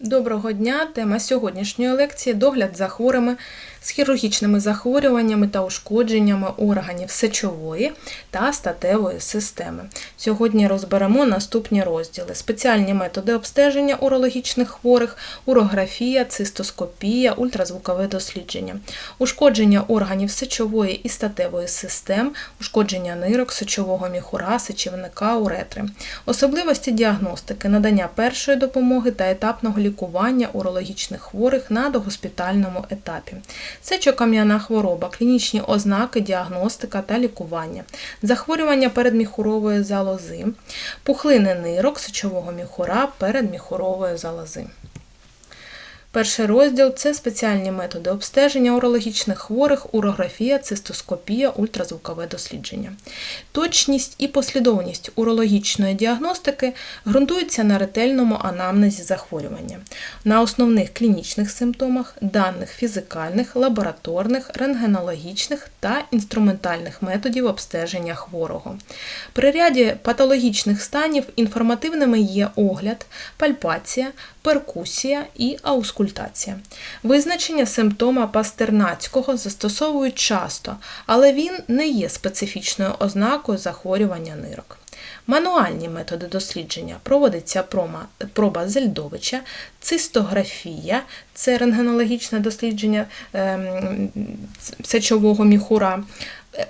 Доброго дня! Тема сьогоднішньої лекції догляд за хворими з хірургічними захворюваннями та ушкодженнями органів сечової та статевої системи. Сьогодні розберемо наступні розділи: спеціальні методи обстеження урологічних хворих, урографія, цистоскопія, ультразвукове дослідження, ушкодження органів сечової і статевої систем, ушкодження нирок, сечового міхура, сечівника, уретри, особливості діагностики, надання першої допомоги та етапного лікування урологічних хворих на догоспітальному етапі. Сечокам'яна хвороба, клінічні ознаки, діагностика та лікування, захворювання передміхурової залози, пухлини нирок, сечового міхура, передміхурової залози. Перший розділ це спеціальні методи обстеження урологічних хворих, урографія, цистоскопія, ультразвукове дослідження. Точність і послідовність урологічної діагностики ґрунтуються на ретельному анамнезі захворювання, на основних клінічних симптомах, даних фізикальних, лабораторних, рентгенологічних та інструментальних методів обстеження хворого. При ряді патологічних станів інформативними є огляд, пальпація, перкусія і аускультація. Визначення симптома пастернацького застосовують часто, але він не є специфічною ознакою захворювання нирок. Мануальні методи дослідження проводиться прома, проба Зельдовича, цистографія це рентгенологічне дослідження ем, сечового міхура,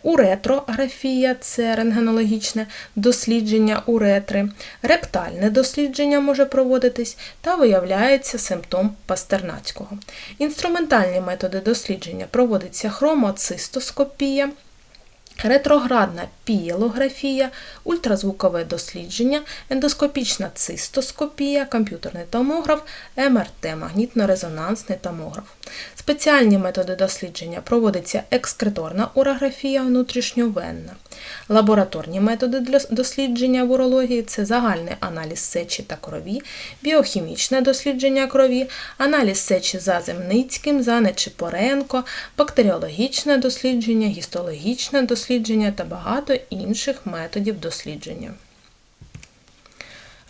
Уретрографія це рентгенологічне дослідження уретри, ректальне дослідження може проводитись та виявляється симптом пастернацького. Інструментальні методи дослідження проводиться хромоцистоскопія, Ретроградна пієлографія, ультразвукове дослідження, ендоскопічна цистоскопія, комп'ютерний томограф, МРТ, магнітно-резонансний томограф. Спеціальні методи дослідження проводиться екскреторна урографія внутрішньовенна. Лабораторні методи для дослідження в урології це загальний аналіз сечі та крові, біохімічне дослідження крові, аналіз сечі за Земницьким, за Нечипоренко, бактеріологічне дослідження, гістологічне дослідження та багато інших методів дослідження.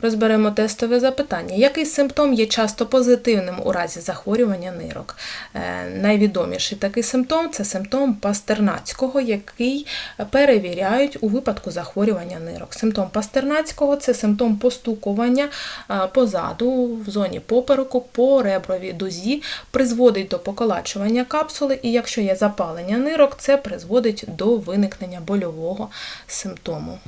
Розберемо тестове запитання. Який симптом є часто позитивним у разі захворювання нирок? Е, найвідоміший такий симптом це симптом пастернацького, який перевіряють у випадку захворювання нирок. Симптом пастернацького це симптом постукування е, позаду в зоні попереку по ребровій дузі, призводить до поколачування капсули, і якщо є запалення нирок, це призводить до виникнення больового симптому.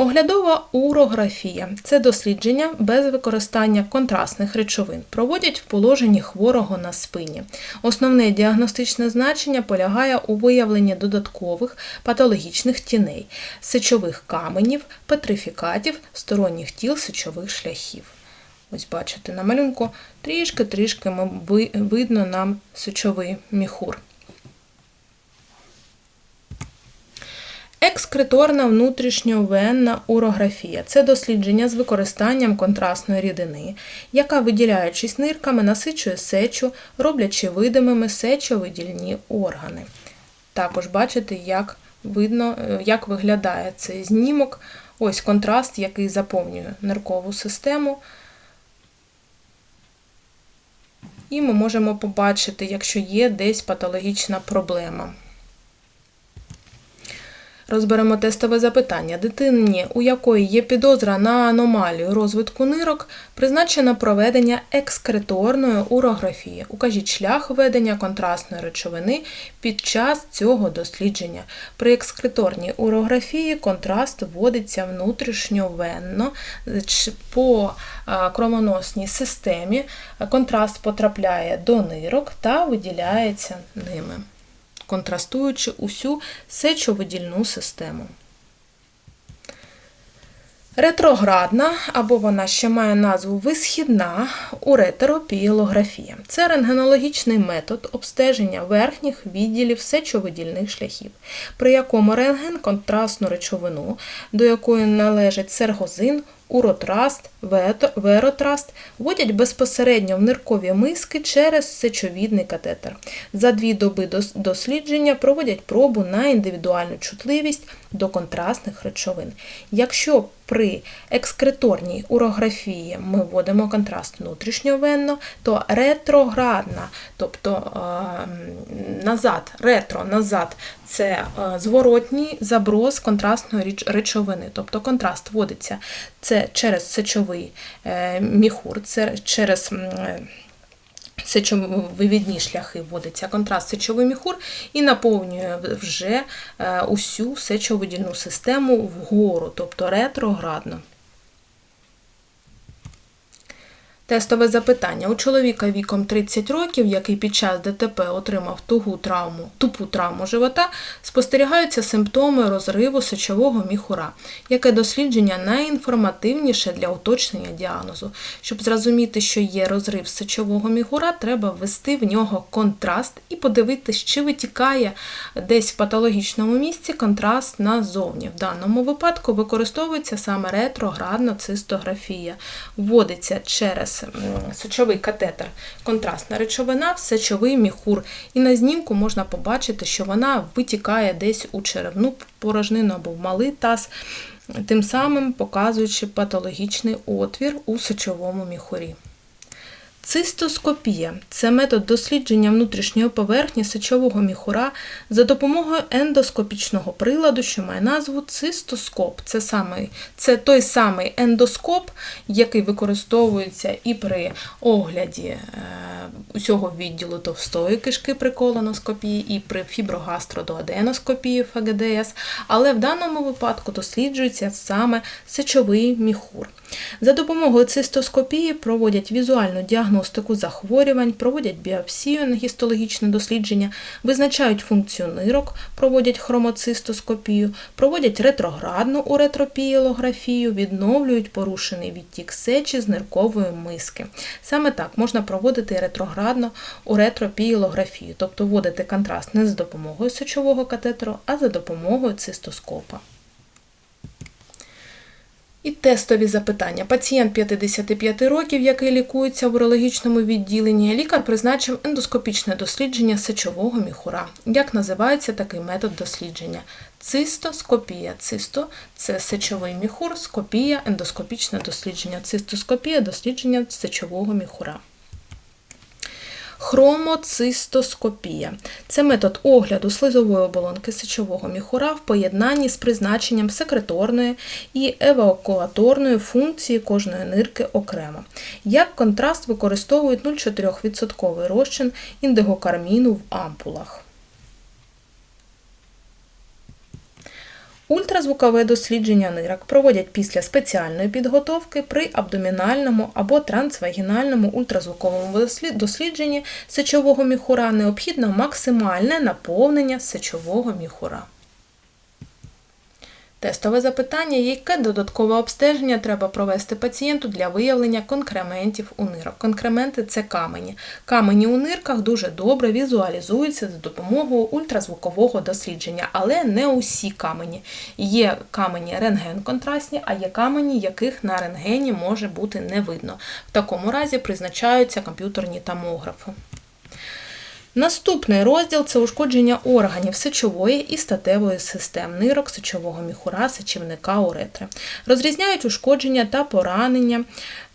Оглядова урографія це дослідження без використання контрастних речовин. Проводять в положенні хворого на спині. Основне діагностичне значення полягає у виявленні додаткових патологічних тіней, сечових каменів, петрифікатів, сторонніх тіл сечових шляхів. Ось бачите, на малюнку трішки-трішки видно нам сечовий міхур. Екскреторна внутрішньовенна урографія це дослідження з використанням контрастної рідини, яка, виділяючись нирками, насичує сечу, роблячи видимими сечовидільні органи. Також бачите, як видно, е, як виглядає цей знімок, ось контраст, який заповнює ниркову систему. І ми можемо побачити, якщо є десь патологічна проблема. Розберемо тестове запитання. Дитині, у якої є підозра на аномалію розвитку нирок, призначено проведення екскреторної урографії. Укажіть шлях введення контрастної речовини під час цього дослідження. При екскреторній урографії контраст вводиться внутрішньовенно по кромоносній системі. Контраст потрапляє до нирок та виділяється ними контрастуючи усю сечовидільну систему. Ретроградна, або вона ще має назву висхідна уретеропієлографія. Це рентгенологічний метод обстеження верхніх відділів сечовидільних шляхів, при якому рентген контрастну речовину, до якої належить сергозин, уротраст, веротраст вводять безпосередньо в ниркові миски через сечовідний катетер. За дві доби дослідження проводять пробу на індивідуальну чутливість до контрастних речовин. Якщо при екскреторній урографії ми вводимо контраст внутрішньовенно, то ретроградна, тобто назад, ретро, назад це зворотній заброс контрастної речовини. Тобто контраст вводиться це через сечовий е, міхур, це через Сечовивідні шляхи вводиться контраст сечовий міхур і наповнює вже е, усю сечовидільну систему вгору, тобто ретроградно. Тестове запитання. У чоловіка віком 30 років, який під час ДТП отримав тугу травму, тупу травму живота, спостерігаються симптоми розриву сечового міхура, яке дослідження найінформативніше для уточнення діагнозу. Щоб зрозуміти, що є розрив сечового міхура, треба ввести в нього контраст і подивитися, чи витікає десь в патологічному місці контраст назовні. В даному випадку використовується саме ретроградна цистографія. Вводиться через сечовий катетер, контрастна речовина, сечовий міхур. І на знімку можна побачити, що вона витікає десь у черевну порожнину або в малий таз, тим самим показуючи патологічний отвір у сечовому міхурі. Цистоскопія це метод дослідження внутрішньої поверхні сечового міхура за допомогою ендоскопічного приладу, що має назву цистоскоп. Це самий, це той самий ендоскоп, який використовується і при огляді е, усього відділу товстої кишки при колоноскопії, і при фіброгастродоаденоскопії ФГДС, але в даному випадку досліджується саме сечовий міхур. За допомогою цистоскопії проводять візуальну діагностику захворювань, проводять біопсію на гістологічне дослідження, визначають функцію нирок, проводять хромоцистоскопію, проводять ретроградну уретропієлографію, відновлюють порушений відтік сечі з ниркової миски. Саме так можна проводити ретроградну уретропієлографію, тобто вводити контраст не за допомогою сечового катетеру, а за допомогою цистоскопа. І тестові запитання. Пацієнт 55 років, який лікується в урологічному відділенні, лікар призначив ендоскопічне дослідження сечового міхура. Як називається такий метод дослідження? Цистоскопія. Цисто це сечовий міхур, скопія ендоскопічне дослідження. Цистоскопія дослідження сечового міхура. Хромоцистоскопія це метод огляду слизової оболонки сечового міхура в поєднанні з призначенням секреторної і евакуаторної функції кожної нирки окремо. Як контраст використовують 0,4% розчин індигокарміну в ампулах. Ультразвукове дослідження нирок проводять після спеціальної підготовки при абдомінальному або трансвагінальному ультразвуковому дослідженні сечового міхура необхідно максимальне наповнення сечового міхура. Тестове запитання, яке додаткове обстеження треба провести пацієнту для виявлення конкрементів у нирок. Конкременти це камені. Камені у нирках дуже добре візуалізуються за допомогою ультразвукового дослідження, але не усі камені. Є камені рентген-контрастні, а є камені, яких на рентгені може бути не видно. В такому разі призначаються комп'ютерні томографи. Наступний розділ це ушкодження органів сечової і статевої систем, нирок, сечового міхура, сечівника уретри. Розрізняють ушкодження та поранення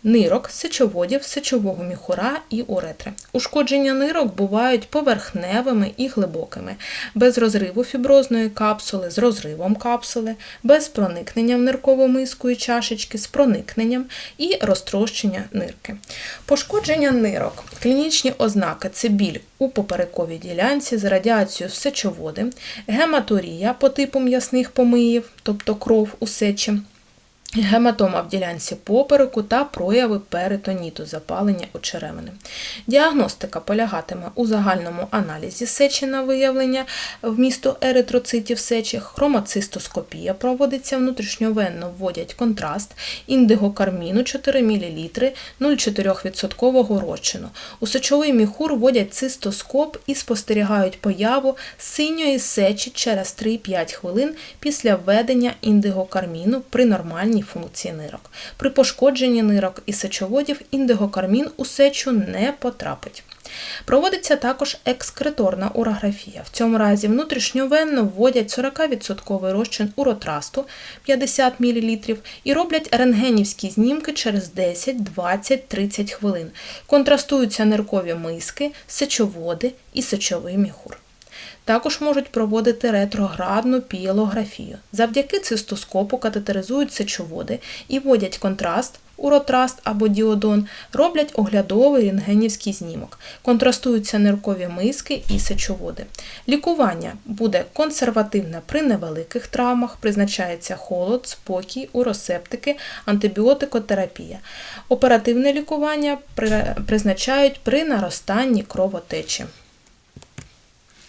нирок, сечоводів, сечового міхура і уретри. Ушкодження нирок бувають поверхневими і глибокими, без розриву фіброзної капсули, з розривом капсули, без проникнення в ниркову миску і чашечки, з проникненням і розтрощення нирки. Пошкодження нирок. Клінічні ознаки це біль у поперековій ділянці з радіацією в сечоводи, гематурія по типу м'ясних помиїв, тобто кров у сечі гематома в ділянці попереку та прояви перитоніту, запалення очеревини. Діагностика полягатиме у загальному аналізі сечі на виявлення вмісту еритроцитів сечі, хромоцистоскопія проводиться внутрішньовенно вводять контраст, індигокарміну 4 мл 0,4% розчину. У сечовий міхур вводять цистоскоп і спостерігають появу синьої сечі через 3-5 хвилин після введення індигокарміну при нормальній функції нирок. При пошкодженні нирок і сечоводів індигокармін у сечу не потрапить. Проводиться також екскреторна урографія. В цьому разі внутрішньовенно вводять 40% розчин уротрасту 50 мл і роблять рентгенівські знімки через 10, 20, 30 хвилин. Контрастуються ниркові миски, сечоводи і сечовий міхур. Також можуть проводити ретроградну піелографію. Завдяки цистоскопу катетеризують сечоводи і вводять контраст, уротраст або діодон, роблять оглядовий рентгенівський знімок, контрастуються ниркові миски і сечоводи. Лікування буде консервативне при невеликих травмах, призначається холод, спокій, уросептики, антибіотикотерапія. Оперативне лікування призначають при наростанні кровотечі.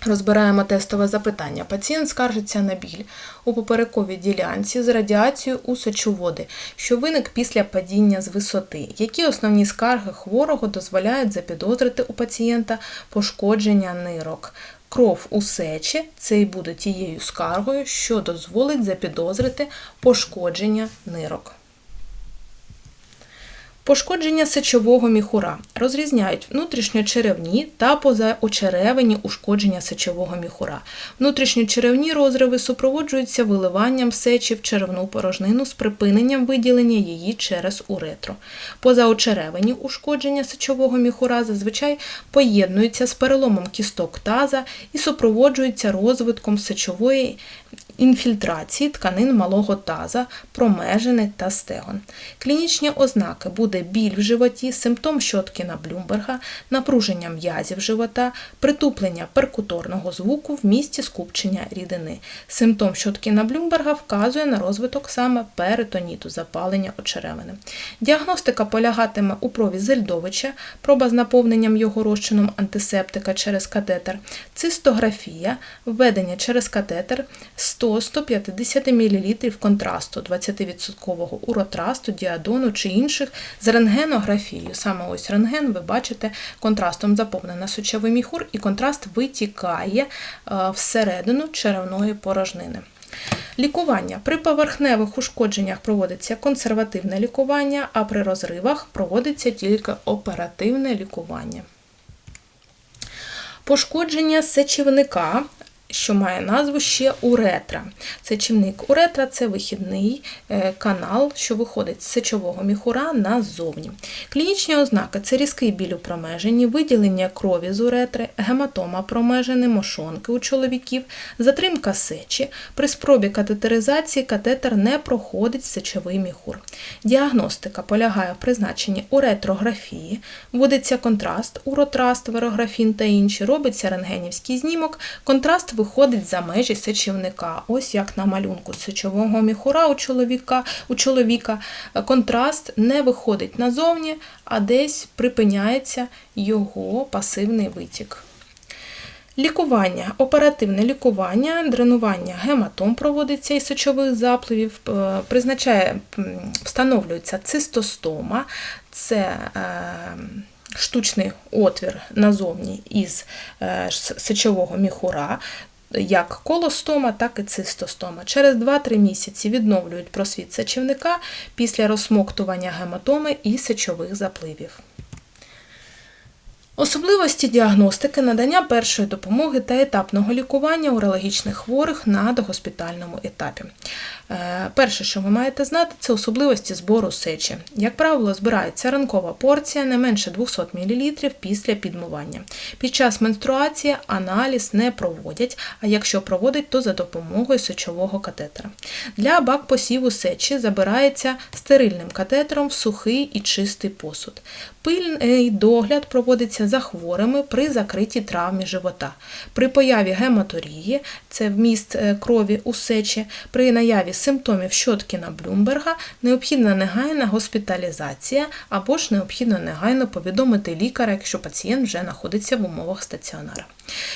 Розбираємо тестове запитання. Пацієнт скаржиться на біль у поперековій ділянці з радіацією у сечоводи, що виник після падіння з висоти. Які основні скарги хворого дозволяють запідозрити у пацієнта пошкодження нирок? Кров у сечі це і буде тією скаргою, що дозволить запідозрити пошкодження нирок. Пошкодження сечового міхура розрізняють внутрішньочеревні та позаочеревені ушкодження сечового міхура. Внутрішньочеревні розриви супроводжуються виливанням сечі в черевну порожнину з припиненням виділення її через уретру. Позаочеревені ушкодження сечового міхура зазвичай поєднуються з переломом кісток таза і супроводжуються розвитком сечової інфільтрації тканин малого таза, промежини та стегон. Клінічні ознаки буде біль в животі, симптом щоткіна Блюмберга, напруження м'язів живота, притуплення перкуторного звуку в місці скупчення рідини. Симптом щоткіна Блюмберга вказує на розвиток саме перитоніту, запалення очеревини. Діагностика полягатиме у пробі Зельдовича, проба з наповненням його розчином антисептика через катетер, цистографія, введення через катетер 100-150 мл контрасту 20% уротрасту, діадону чи інших з рентгенографією. Саме ось рентген, ви бачите, контрастом заповнена сучовий міхур, і контраст витікає е, всередину черевної порожнини. Лікування. При поверхневих ушкодженнях проводиться консервативне лікування, а при розривах проводиться тільки оперативне лікування. Пошкодження сечівника що має назву ще уретра. Сечівник уретра це вихідний е, канал, що виходить з сечового міхура назовні. Клінічні ознаки це різкий біль у промеженні, виділення крові з уретри, гематома промежини, мошонки у чоловіків, затримка сечі. При спробі катетеризації катетер не проходить сечовий міхур. Діагностика полягає в призначенні уретрографії, вводиться контраст, уротраст, верографін та інші, робиться рентгенівський знімок, контраст виходить за межі сечівника. Ось як на малюнку сечового міхура у чоловіка, у чоловіка контраст не виходить назовні, а десь припиняється його пасивний витік. Лікування, оперативне лікування, дренування гематом проводиться із сечових запливів, е, призначає, встановлюється цистостома, це е, штучний отвір назовні із е, сечового міхура, як колостома, так і цистостома. Через 2-3 місяці відновлюють просвіт сечівника після розсмоктування гематоми і сечових запливів. Особливості діагностики, надання першої допомоги та етапного лікування урологічних хворих на догоспітальному етапі. Е, перше, що ви маєте знати, це особливості збору сечі. Як правило, збирається ранкова порція не менше 200 мл після підмивання. Під час менструації аналіз не проводять, а якщо проводять, то за допомогою сечового катетера. Для бак посіву сечі забирається стерильним катетером в сухий і чистий посуд. Пильний догляд проводиться за хворими при закритій травмі живота. При появі гематорії, це вміст е, крові у сечі, при наяві симптомів Щоткіна Блюмберга необхідна негайна госпіталізація або ж необхідно негайно повідомити лікаря, якщо пацієнт вже знаходиться в умовах стаціонара.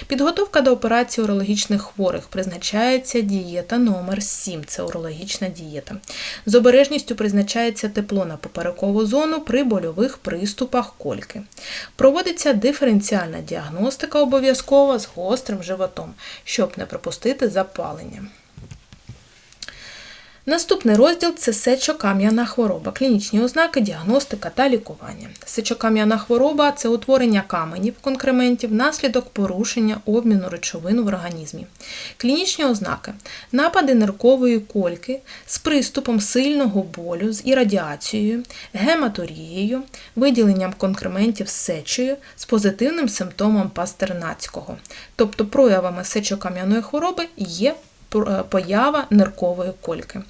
Підготовка до операції урологічних хворих призначається дієта номер 7 це урологічна дієта. З обережністю призначається тепло на поперекову зону при больових приступах кольки. Проводиться диференціальна діагностика обов'язково з гострим животом, щоб не пропустити запалення. Наступний розділ це сечокам'яна хвороба, клінічні ознаки, діагностика та лікування. Сечокам'яна хвороба це утворення каменів конкрементів внаслідок порушення обміну речовин в організмі. Клінічні ознаки напади ниркової кольки з приступом сильного болю з ірадіацією, гематорією, виділенням конкрементів з сечею з позитивним симптомом пастернацького. Тобто проявами сечокам'яної хвороби є поява ниркової кольки.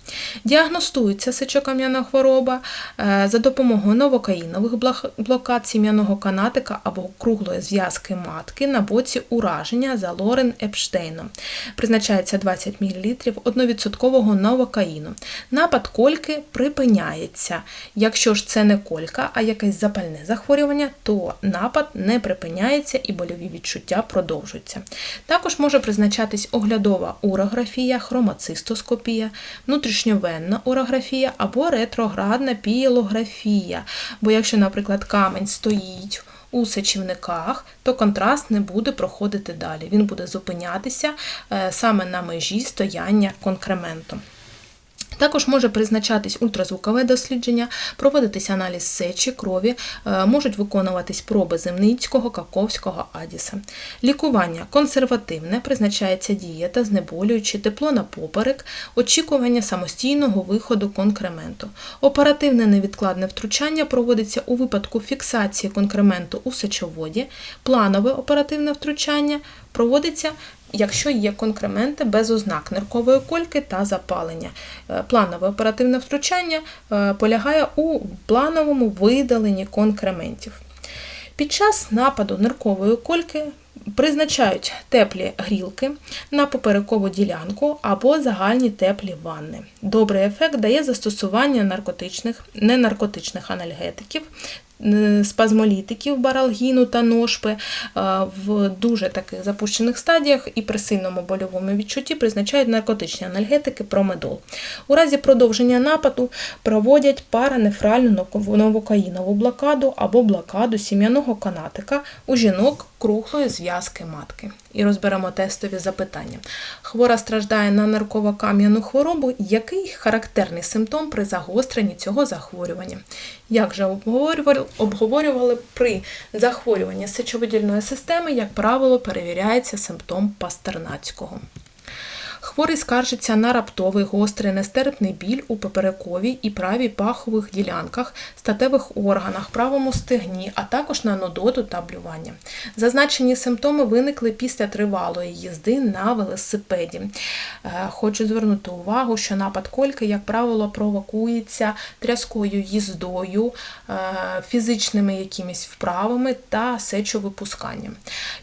Діагностується сечокам'яна хвороба е, за допомогою новокаїнових блокад сім'яного канатика або круглої зв'язки матки на боці ураження за Лорен Епштейном. Призначається 20 мл 1% новокаїну. Напад кольки припиняється. Якщо ж це не колька, а якесь запальне захворювання, то напад не припиняється і больові відчуття продовжуються. Також може призначатись оглядова урографія орографія, хромоцистоскопія, внутрішньовенна орографія або ретроградна пієлографія. Бо якщо, наприклад, камень стоїть у сечівниках, то контраст не буде проходити далі. Він буде зупинятися е, саме на межі стояння конкрементом. Також може призначатись ультразвукове дослідження, проводитись аналіз сечі, крові, е, можуть виконуватись проби земницького, каковського адіса. Лікування консервативне, призначається дієта, знеболюючи, тепло на поперек, очікування самостійного виходу конкременту. Оперативне невідкладне втручання проводиться у випадку фіксації конкременту у сечоводі, планове оперативне втручання проводиться якщо є конкременти без ознак ниркової кольки та запалення. Е, планове оперативне втручання е, полягає у плановому видаленні конкрементів. Під час нападу ниркової кольки призначають теплі грілки на поперекову ділянку або загальні теплі ванни. Добрий ефект дає застосування наркотичних, ненаркотичних анальгетиків спазмолітиків, баралгіну та ношпи е, в дуже таких запущених стадіях і при сильному больовому відчутті призначають наркотичні анальгетики промедол. У разі продовження нападу проводять паранефральну новокаїнову блокаду або блокаду сім'яного канатика у жінок круглої зв'язки матки. І розберемо тестові запитання. Хвора страждає на нарково-кам'яну хворобу. Який характерний симптом при загостренні цього захворювання? Як же обговорювали, обговорювали при захворюванні сечовидільної системи, як правило, перевіряється симптом пастернацького. Хворий скаржиться на раптовий гострий нестерпний біль у поперековій і правій пахових ділянках, статевих органах, правому стегні, а також на нудоту та блювання. Зазначені симптоми виникли після тривалої їзди на велосипеді. Е, хочу звернути увагу, що напад кольки, як правило, провокується тряскою їздою, е, фізичними якимись вправами та сечовипусканням.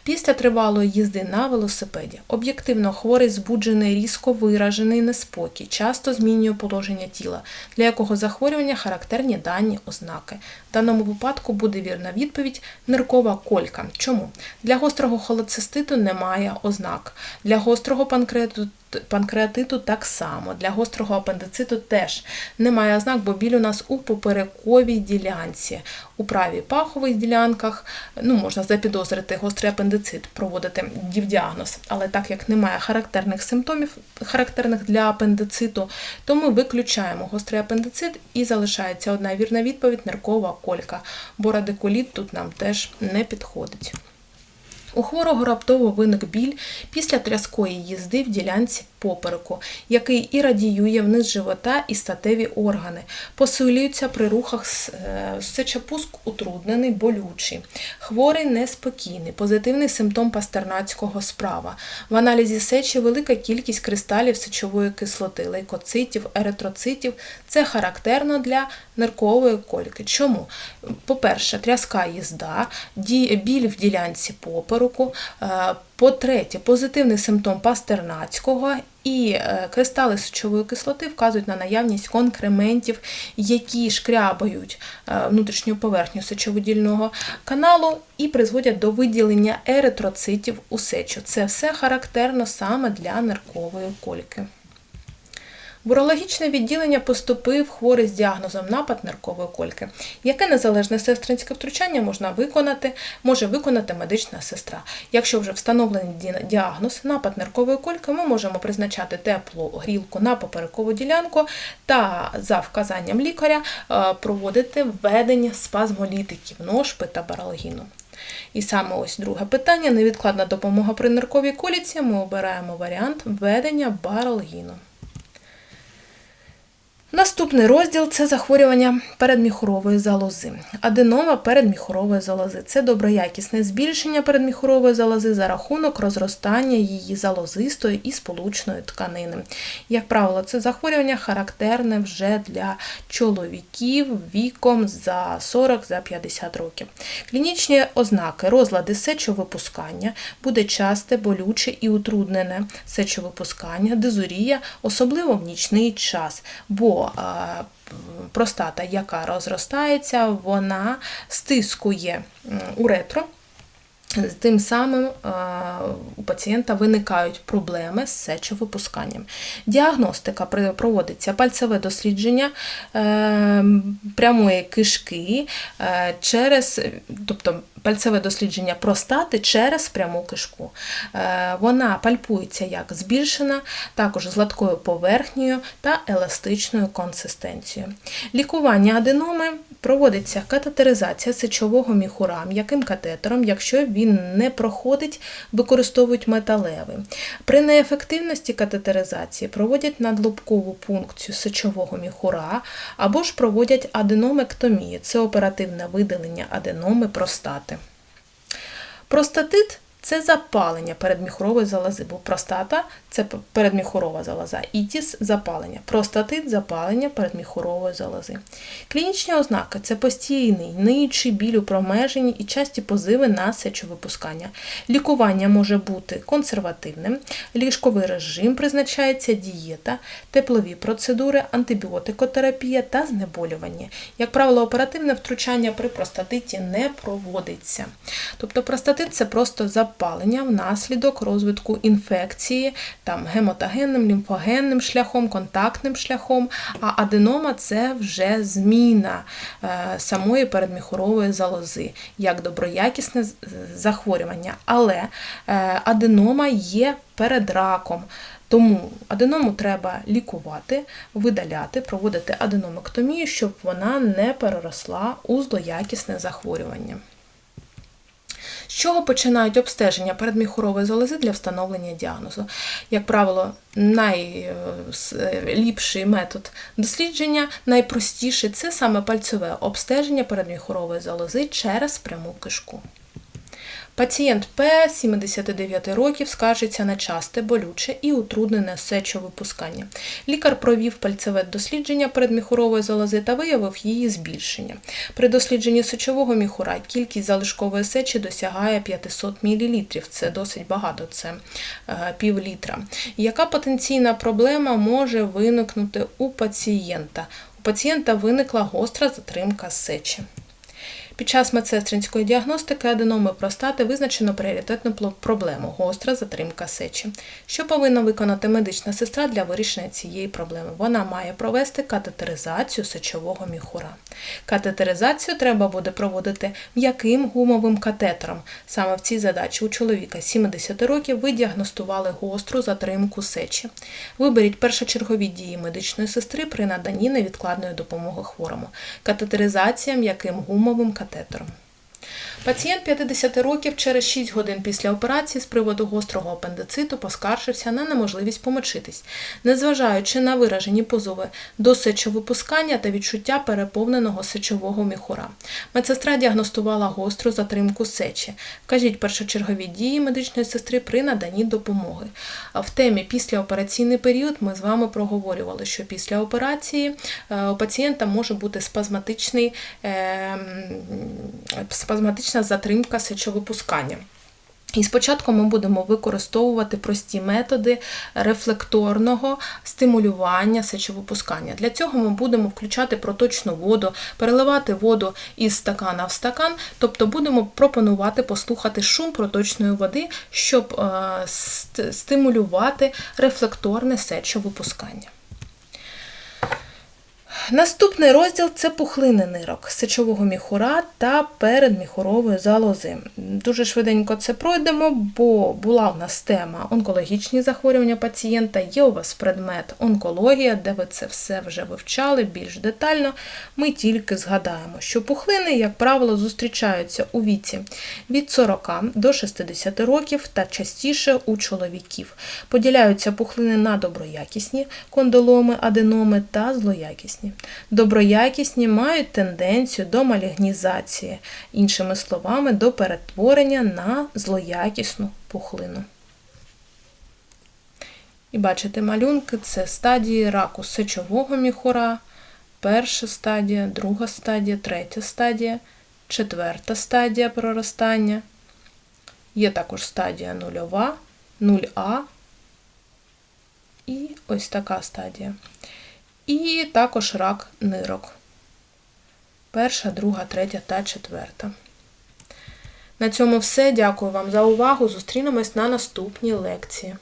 Після тривалої їзди на велосипеді об'єктивно хворий збуджений різко виражений неспокій, часто змінює положення тіла, для якого захворювання характерні дані ознаки. В даному випадку буде вірна відповідь ниркова колька. Чому? Для гострого холециститу немає ознак, для гострого панкреатиту панкреатиту так само, для гострого апендициту теж немає ознак, бо біль у нас у поперековій ділянці. У правій пахових ділянках ну, можна запідозрити гострий апендицит, проводити діагноз, але так як немає характерних симптомів, характерних для апендициту, то ми виключаємо гострий апендицит і залишається одна вірна відповідь ниркова колька, бо радикуліт тут нам теж не підходить. У хворого раптово виник біль. Після тряскої їзди в ділянці попереку, який і радіює вниз живота і статеві органи, посилюється при рухах сечопуск утруднений, болючий, хворий неспокійний, позитивний симптом пастернацького справа. В аналізі сечі велика кількість кристалів сечової кислоти, лейкоцитів, еритроцитів. Це характерно для ниркової кольки. Чому? По-перше, тряска їзда, біль в ділянці попереку. Е, по-третє, позитивний симптом пастернацького і е, кристали сечової кислоти вказують на наявність конкрементів, які шкрябають е, внутрішню поверхню сечовидільного каналу і призводять до виділення еритроцитів у сечу. Це все характерно саме для ниркової кольки. В урологічне відділення поступив хворий з діагнозом напад ниркової кольки. Яке незалежне сестринське втручання можна виконати, може виконати медична сестра. Якщо вже встановлений діагноз напад ниркової кольки, ми можемо призначати теплу грілку на поперекову ділянку та за вказанням лікаря е, проводити введення спазмолітиків, ношпи та баралгіну. І саме ось друге питання: невідкладна допомога при нирковій коліці. Ми обираємо варіант введення баралгіну. Наступний розділ це захворювання передміхурової залози. Аденома передміхурової залози це доброякісне збільшення передміхурової залози за рахунок розростання її залозистої і сполучної тканини. Як правило, це захворювання характерне вже для чоловіків віком за 40-50 років. Клінічні ознаки розлади сечовипускання буде часте, болюче і утруднене сечовипускання, дизурія, особливо в нічний час. бо простата, яка розростається, вона стискує уретру. Тим самим е, у пацієнта виникають проблеми з сечовипусканням. Діагностика проводиться пальцеве дослідження е, прямої кишки е, через, тобто пальцеве дослідження простати через пряму кишку. Вона пальпується як збільшена, також з гладкою поверхнею та еластичною консистенцією. Лікування аденоми проводиться катетеризація сечового міхура м'яким катетером, якщо він не проходить, використовують металевий. При неефективності катетеризації проводять надлобкову пункцію сечового міхура або ж проводять аденомектомію це оперативне видалення аденоми простати. Простатит це запалення передміхурової залози, бо простата це п- передміхурова залоза, ітіс запалення, простатит запалення передміхурової залози. Клінічні ознаки це постійний ниючий біль у промеженні і часті позиви на сечовипускання. Лікування може бути консервативним, ліжковий режим призначається дієта, теплові процедури, антибіотикотерапія та знеболювання. Як правило, оперативне втручання при простатиті не проводиться. Тобто простатит це просто запалення внаслідок розвитку інфекції там, гемотогенним, лімфогенним шляхом, контактним шляхом, а аденома це вже зміна е, самої передміхурової залози, як доброякісне захворювання. Але е, аденома є перед раком. Тому аденому треба лікувати, видаляти, проводити аденомектомію, щоб вона не переросла у злоякісне захворювання. З чого починають обстеження передміхурової залози для встановлення діагнозу? Як правило, найліпший метод дослідження, найпростіший це саме пальцеве обстеження передміхурової залози через пряму кишку. Пацієнт П 79 років скаржиться на часте, болюче і утруднене сечовипускання. Лікар провів пальцеве дослідження передміхурової залози та виявив її збільшення. При дослідженні сечового міхура кількість залишкової сечі досягає 500 мл. Це досить багато, це е, пів літра. Яка потенційна проблема може виникнути у пацієнта? У пацієнта виникла гостра затримка сечі. Під час медсестринської діагностики аденоми простати визначено пріоритетну проблему гостра затримка сечі. Що повинна виконати медична сестра для вирішення цієї проблеми? Вона має провести катетеризацію сечового міхура. Катетеризацію треба буде проводити м'яким гумовим катетером. Саме в цій задачі у чоловіка 70 років ви діагностували гостру затримку сечі. Виберіть першочергові дії медичної сестри при наданні невідкладної допомоги хворому. Катетеризація м'яким гумовим катетером катетером. Пацієнт 50 років через 6 годин після операції з приводу гострого апендициту поскаржився на неможливість помочитись, незважаючи на виражені позови до сечовипускання та відчуття переповненого сечового міхура. Медсестра діагностувала гостру затримку сечі. Вкажіть першочергові дії медичної сестри при наданні допомоги. В темі післяопераційний період ми з вами проговорювали, що після операції е, у пацієнта може бути спазматичний, е, спазматична затримка сечовипускання. І спочатку ми будемо використовувати прості методи рефлекторного стимулювання сечовипускання. Для цього ми будемо включати проточну воду, переливати воду із стакана в стакан, тобто будемо пропонувати послухати шум проточної води, щоб е, стимулювати рефлекторне сечовипускання. Наступний розділ це пухлини нирок, сечового міхура та передміхурової залози. Дуже швиденько це пройдемо, бо була у нас тема онкологічні захворювання пацієнта, є у вас предмет онкологія, де ви це все вже вивчали більш детально. Ми тільки згадаємо, що пухлини, як правило, зустрічаються у віці від 40 до 60 років та частіше у чоловіків. Поділяються пухлини на доброякісні кондиломи, аденоми та злоякісні. Доброякісні мають тенденцію до малігнізації, іншими словами, до перетворення на злоякісну пухлину. І бачите, малюнки це стадії раку сечового міхура, перша стадія, друга стадія, третя стадія, четверта стадія проростання. Є також стадія нульова, 0А і ось така стадія. І також рак нирок. Перша, друга, третя та четверта. На цьому все. Дякую вам за увагу. Зустрінемось на наступній лекції.